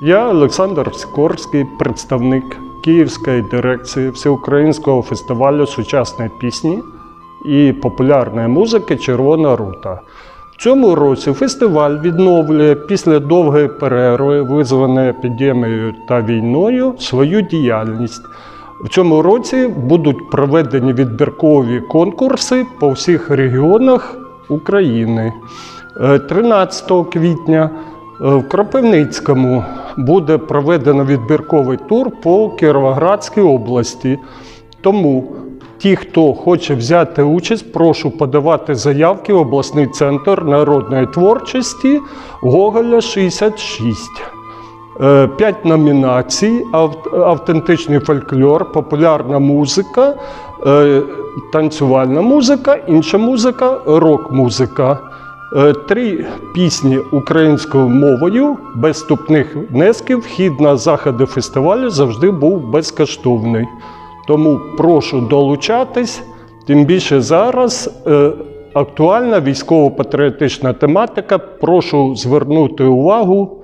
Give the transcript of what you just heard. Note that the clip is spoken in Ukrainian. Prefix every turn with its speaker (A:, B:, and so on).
A: Я Олександр Сікорський, представник Київської дирекції Всеукраїнського фестивалю сучасної пісні і популярної музики Червона рута. В цьому році фестиваль відновлює після довгої перерви, визваної епідемією та війною, свою діяльність. В цьому році будуть проведені відбіркові конкурси по всіх регіонах України. Е, 13 квітня е, в Кропивницькому буде проведено відбірковий тур по Кіровоградській області. Тому ті, хто хоче взяти участь, прошу подавати заявки в обласний центр народної творчості Гоголя 66. Е, П'ять номінацій: автентичний фольклор, популярна музика, е, танцювальна музика, інша музика, рок-музика. Е, Три пісні українською мовою без вступних внесків. Вхід на заходи фестивалю завжди був безкоштовний. Тому прошу долучатись, тим більше зараз е, актуальна військово-патріотична тематика. Прошу звернути увагу